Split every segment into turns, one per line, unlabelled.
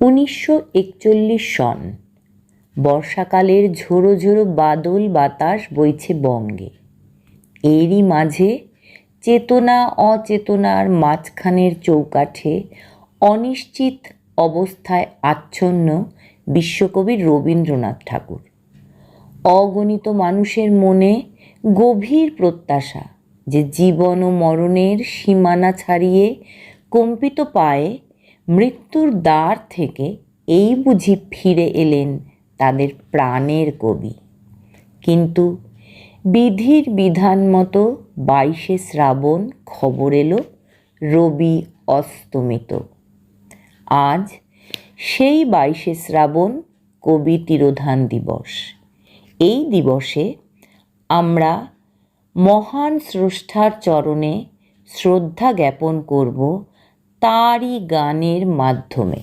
উনিশশো একচল্লিশ সন। বর্ষাকালের ঝোড়ো ঝোড়ো বাদল বাতাস বইছে বঙ্গে। এরই মাঝে চেতনা অচেতনার মাঝখানের চৌকাঠে অনিশ্চিত অবস্থায় আচ্ছন্ন বিশ্বকবি রবীন্দ্রনাথ ঠাকুর। অগণিত মানুষের মনে গভীর প্রত্যাশা যে জীবন ও মরণের সীমানা ছাড়িয়ে কম্পিত পায়ে মৃত্যুর দ্বার থেকে এই বুঝি ফিরে এলেন তাদের প্রাণের কবি। কিন্তু বিধির বিধান মতো বাইশে শ্রাবণ খবর এলো রবি অস্তমিত। আজ সেই বাইশে শ্রাবণ কবি তিরোধান দিবস। এই দিবসে আমরা মহান স্রষ্টার চরণে শ্রদ্ধা জ্ঞাপন করব তারই গানের মাধ্যমে।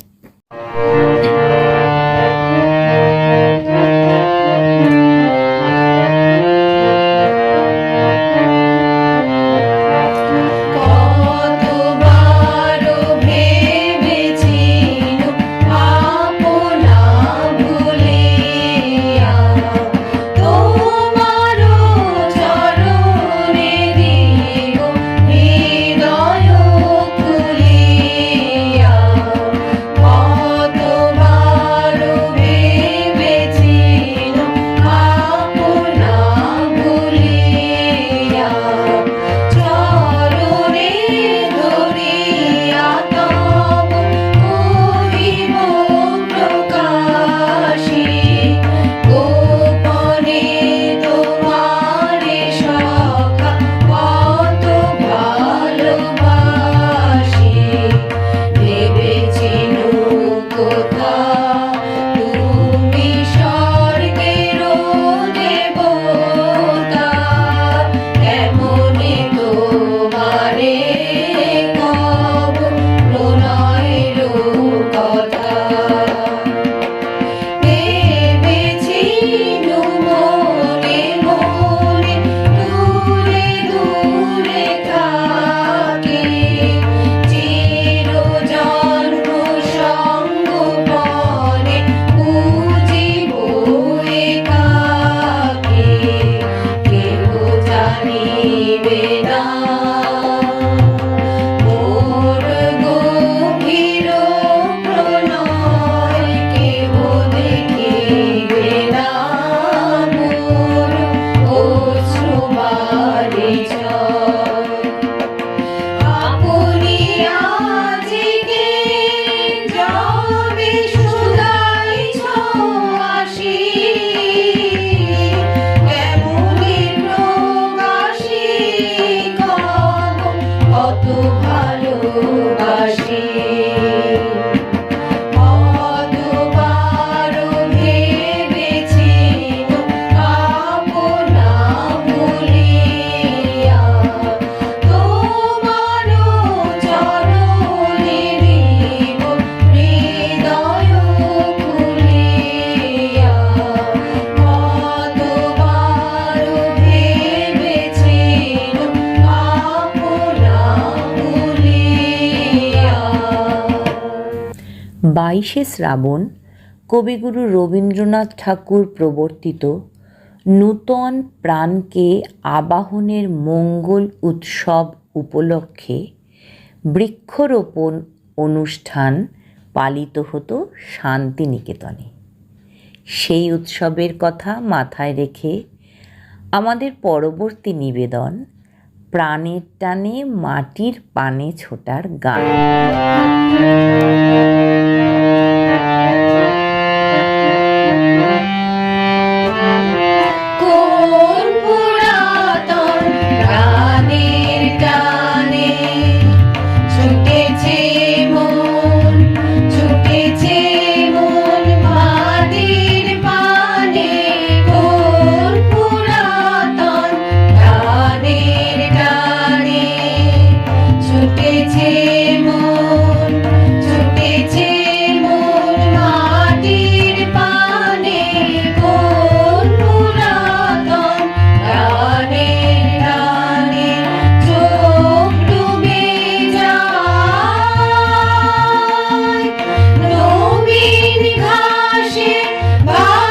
she
বাইশে শ্রাবণ কবিগুরু রবীন্দ্রনাথ ঠাকুর প্রবর্তিত নূতন প্রাণকে আবাহনের মঙ্গল উৎসব উপলক্ষে বৃক্ষরোপণ অনুষ্ঠান পালিত হতো শান্তিনিকেতনে। সেই উৎসবের কথা মাথায় রেখে আমাদের পরবর্তী নিবেদন, প্রাণের টানে মাটির পানে ছোটার গান। Bye.